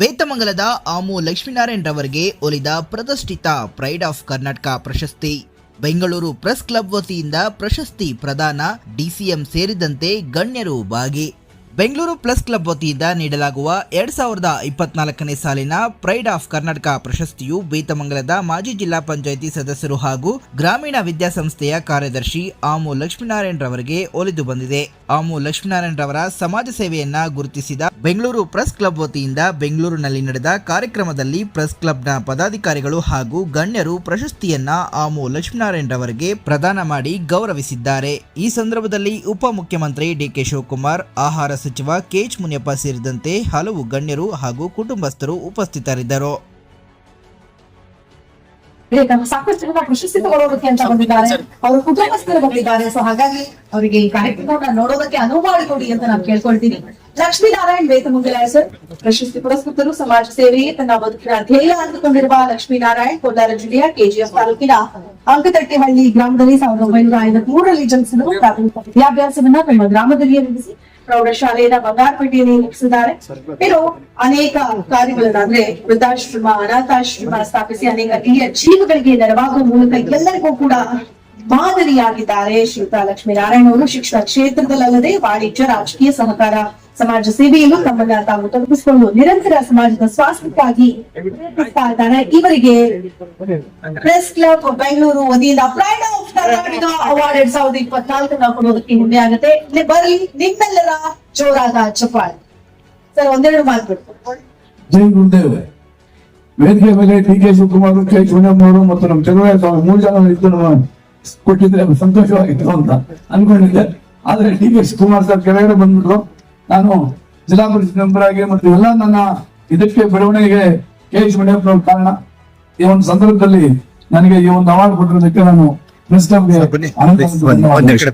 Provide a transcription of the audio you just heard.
ಬೇತಮಂಗಲದ ಆಮು ಲಕ್ಷ್ಮೀನಾರಾಯಣ್ ರವರಿಗೆ ಒಲಿದ ಪ್ರತಿಷ್ಠಿತ pride of Karnataka ಪ್ರಶಸ್ತಿ. ಬೆಂಗಳೂರು ಪ್ರೆಸ್ ಕ್ಲಬ್ ವತಿಯಿಂದ ಪ್ರಶಸ್ತಿ ಪ್ರದಾನ ಡಿಸಿಎಂ ಸೇರಿದಂತೆ ಗಣ್ಯರು ಭಾಗಿ. ಬೆಂಗಳೂರು ಪ್ರೆಸ್ ಕ್ಲಬ್ ವತಿಯಿಂದ ನೀಡಲಾಗುವ ಎರಡ್ ಸಾವಿರದ ಇಪ್ಪತ್ನಾಲ್ಕನೇ ಸಾಲಿನ ಪ್ರೈಡ್ ಆಫ್ ಕರ್ನಾಟಕ ಪ್ರಶಸ್ತಿಯು ಬೇತಮಂಗಲದ ಮಾಜಿ ಜಿಲ್ಲಾ ಪಂಚಾಯಿತಿ ಸದಸ್ಯರು ಹಾಗೂ ಗ್ರಾಮೀಣ ವಿದ್ಯಾಸಂಸ್ಥೆಯ ಕಾರ್ಯದರ್ಶಿ ಆಮು ಲಕ್ಷ್ಮೀನಾರಾಯಣ್ ರವರಿಗೆ ಒಲಿದು ಬಂದಿದೆ. ಆಮು ಲಕ್ಷ್ಮೀನಾರಾಯಣ್ ರವರ ಸಮಾಜ ಸೇವೆಯನ್ನ ಗುರುತಿಸಿದ ಬೆಂಗಳೂರು ಪ್ರೆಸ್ ಕ್ಲಬ್ ವತಿಯಿಂದ ಬೆಂಗಳೂರಿನಲ್ಲಿ ನಡೆದ ಕಾರ್ಯಕ್ರಮದಲ್ಲಿ ಪ್ರೆಸ್ ಕ್ಲಬ್ನ ಪದಾಧಿಕಾರಿಗಳು ಹಾಗೂ ಗಣ್ಯರು ಪ್ರಶಸ್ತಿಯನ್ನ ಆಮು ಲಕ್ಷ್ಮೀನಾರಾಯಣ್ ರವರಿಗೆ ಪ್ರದಾನ ಮಾಡಿ ಗೌರವಿಸಿದ್ದಾರೆ. ಈ ಸಂದರ್ಭದಲ್ಲಿ ಉಪಮುಖ್ಯಮಂತ್ರಿ ಡಿಕೆ ಶಿವಕುಮಾರ್, ಆಹಾರ ಸಚಿವ ಕೆಎಚ್ ಮುನಿಯಪ್ಪ ಸೇರಿದಂತೆ ಹಲವು ಗಣ್ಯರು ಹಾಗೂ ಕುಟುಂಬಸ್ಥರು ಉಪಸ್ಥಿತರಿದ್ದರು. ಬೇಕಾದ್ರೆ ಸಾಕಷ್ಟು ಜನ ಪ್ರಶಸ್ತಿ ತಗೊಳ್ಳೋದಕ್ಕೆ ಅಂತ ಬಂದಿದ್ದಾರೆ. ಅವರ ಕುಟುಂಬಸ್ಥರು ಬಂದಿದ್ದಾರೆ ಸೊ ಹಾಗಾಗಿ ಅವರಿಗೆ ಈ ಕಾರ್ಯಕ್ರಮವನ್ನ ನೋಡೋದಕ್ಕೆ ಅನುವು ಮಾಡಿಕೊಡಿ ಅಂತ ನಾನು ಕೇಳ್ಕೊಳ್ತೀನಿ. ಲಕ್ಷ್ಮೀನಾರಾಯಣ್ ವೇತಮಂಗಲ ಸರ್, ಪ್ರಶಸ್ತಿ ಪುರಸ್ಕೃತರು, ಸಮಾಜ ಸೇವೆಯೇ ತನ್ನ ಬದುಕಿನ ಧ್ಯೇಯ ಅಂದುಕೊಂಡಿರುವ ಲಕ್ಷ್ಮೀನಾರಾಯಣ್ ಕೋಲಾರ ಜಿಲ್ಲೆಯ ಕೆಜಿಎಫ್ ತಾಲೂಕಿನ ಅಂಕತಟ್ಟಿಹಳ್ಳಿ ಗ್ರಾಮದಲ್ಲಿ ಸಾವಿರದ ಒಂಬೈನೂರ ಐವತ್ ಮೂರರಲ್ಲಿ ಜನಿಸಿದರು ಪ್ರಾಥಮಿಕ ವಿದ್ಯಾಭ್ಯಾಸವನ್ನ ತಮ್ಮ ಗ್ರಾಮದಲ್ಲಿಯೇ ಮುಗಿಸಿ ಪ್ರೌಢಶಾಲೆಯನ್ನ ಬಂಗಾರಪೇಟೆಯಲ್ಲಿ ಮುಗಿಸಿದ್ದಾರೆ. ಇನ್ನು ಅನೇಕ ಕಾರ್ಯಗಳನ್ನ ಅಂದ್ರೆ ವೃದ್ಧಾಶ್ರಮ ಅನಾಥಾಶ್ರಮ ಸ್ಥಾಪಿಸಿ ಅನೇಕ ಹಿರಿಯ ಜೀವಗಳಿಗೆ ನೆರವಾಗುವ ಮೂಲಕ ಎಲ್ಲರಿಗೂ ಕೂಡ ಮಾದರಿಯಾಗಿದ್ದಾರೆ ಶ್ರೀತಾ ಲಕ್ಷ್ಮೀನಾರಾಯಣ ಅವರು. ಶಿಕ್ಷಣ ಕ್ಷೇತ್ರದಲ್ಲದೆ ವಾಣಿಜ್ಯ ರಾಜಕೀಯ ಸಹಕಾರ ಸಮಾಜ ಸೇವೆಯಲ್ಲೂ ತಮ್ಮನ್ನ ತಾವು ತೊಡಗಿಸಿಕೊಂಡು ನಿರಂತರ ಸಮಾಜದ ಸ್ವಾಸ್ಥ್ಯಕ್ಕಾಗಿ ಪ್ರಯತ್ನಿಸ್ತಾ ಇದ್ದಾರೆ. ಇವರಿಗೆ ಪ್ರೆಸ್ ಕ್ಲಬ್ ಬೆಂಗಳೂರು ವತಿಯಿಂದ ಆಫ್ ಕರ್ನಾಟಕ ಅವಾರ್ಡ್ ಎರಡ್ ಸಾವಿರದ ಇಪ್ಪತ್ನಾಲ್ಕನ್ನ ಕೊಡೋದಕ್ಕೆ ಹೆಮ್ಮೆ ಆಗುತ್ತೆ. ಇಲ್ಲಿ ಬರಲಿ ನಿಮ್ಮೆಲ್ಲರ ಜೋರಾದ ಚಪ್ಪಾಳೆ. ಸರ್, ಒಂದೆರಡು ಮಾತು ಜೈ ಗುರುದೇವ್. ವೇದಿಕೆ ಮೇಲೆ D K Shivakumar, K Shivanamma ಮತ್ತು ನಮ್ಮ ಚಲುವಯ್ಯ ಸ್ವಾಮಿ ಮೂರು ಜನ ಇದ್ದು ಕೊಟ್ಟಿದ್ರೆ ಸಂತೋಷವಾಗಿತ್ತು ಅಂತ ಅನ್ಕೊಂಡಿದ್ದೆ. ಆದ್ರೆ ಡಿ ಕೆ ಶಿವಕುಮಾರ್ ಸರ್ ಕೆಳಗಡೆ ಬಂದ್ಬಿಟ್ರು. ನಾನು ಜಿಲ್ಲಾ ಪರಿಷತ್ ಮೆಂಬರ್ ಆಗಿ ಮತ್ತು ಎಲ್ಲ ನನ್ನ ಇದಕ್ಕೆ ಬೆಳವಣಿಗೆಗೆ ಕೆ ಶಿವಣ್ಣಪ್ಪ ಕಾರಣ ಈ ಒಂದು ಸಂದರ್ಭದಲ್ಲಿ ನನಗೆ ಈ ಒಂದು ಅವಾರ್ಡ್ ಕೊಟ್ಟಿರೋದಕ್ಕೆ ನಾನು ಪ್ರೆಸ್ ಕ್ಲಬ್ಗೆ ಅನಂತ ಧನ್ಯವಾದಗಳು.